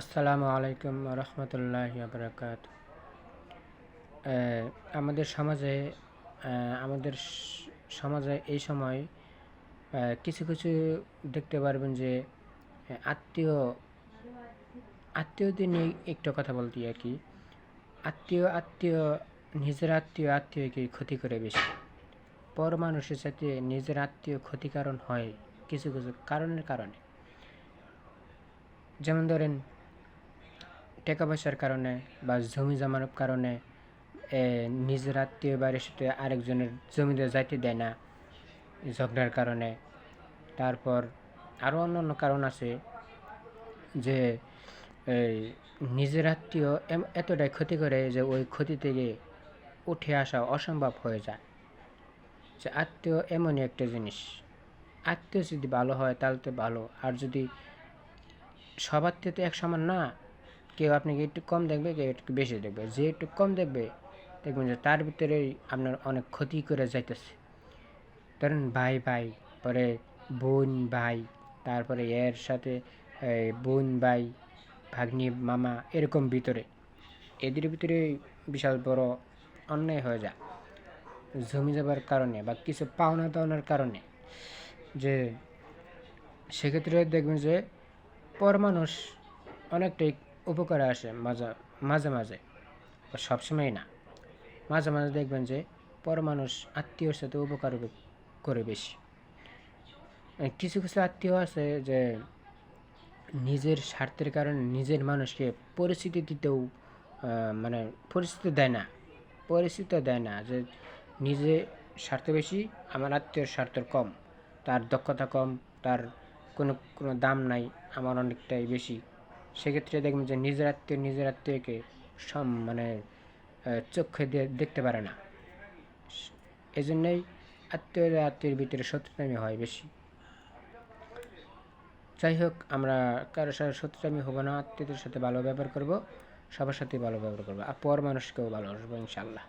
আসসালামু আলাইকুম রহমতুল্লাহ বরকাত আমাদের সমাজে আমাদের সমাজে এই সময় কিছু কিছু দেখতে পারবেন যে আত্মীয়, আত্মীয়দের নিয়ে একটু কথা বলতে আর কি, আত্মীয় আত্মীয়, নিজের আত্মীয়, আত্মীয়কে ক্ষতি করে বেশি। পর মানুষের সাথে নিজের আত্মীয় ক্ষতিকারণ হয় কিছু কিছু কারণের কারণে। যেমন ধরেন টাকা পয়সার কারণে বা জমি জমার কারণে নিজের আত্মীয় বাড়ির সাথে আরেকজনের জমিতে যাইতে দেয় না ঝগড়ার কারণে। তারপর আরও অন্য অন্য কারণ আছে যে নিজের আত্মীয় এতটাই ক্ষতি করে যে ওই ক্ষতি থেকে উঠে আসা অসম্ভব হয়ে যায়। যে আত্মীয় এমনই একটা জিনিস। আত্মীয় যদি ভালো হয় তাহলে তো ভালো। আর যদি সব আত্মীয় তো এক সমান না কেউ আপনাকে একটু কম দেখবে, কেউ একটু বেশি দেখবে। যে একটু কম দেখবে, দেখবেন যে তার ভিতরেই আপনার অনেক ক্ষতি করে যাইতেছে। ধরেন ভাই ভাই, পরে বোন, ভাই, তারপরে এর সাথে বোন, ভাই, ভাগ্নি, মামা এরকম ভিতরে। এদের ভিতরে বিশাল বড় অন্যায় হয়ে যায়। জমি যাবার কারণে বা কিছু পাওনা দাওনার কারণে। যে সেক্ষেত্রে দেখবেন যে পর মানুষ অনেকটাই উপকারে আসে মাঝে মাঝে মাঝে সবসময় না। মাঝে মাঝে দেখবেন যে পর মানুষ আত্মীয়র সাথে উপকার করে বেশি। কিছু কিছু আত্মীয় আছে যে নিজের স্বার্থের কারণে নিজের মানুষকে পরিস্থিতি দিতেও মানে পরিস্থিতি দেয় না। পরিস্থিতি দেয় না যে নিজে স্বার্থ বেশি, আমার আত্মীয়র স্বার্থ কম, তার দক্ষতা কম, তার কোনো কোনো দাম নাই, আমার অনেকটাই বেশি। সেক্ষেত্রে দেখবেন যে নিজের আত্মীয় নিজের আত্মীয়কে সম মানে চোখে দেখতে পারে না। এই জন্যই আত্মীয় আত্মীয়ের ভিতরে শত্রুতামি হয় বেশি। যাই হোক, আমরা কারোর সাথে শত্রুতামি হব না। আত্মীয়দের সাথে ভালো ব্যবহার করব, সবার সাথে ভালো ব্যবহার করব। আর পর মানুষকেও ভালোবাসবো ইনশাল্লাহ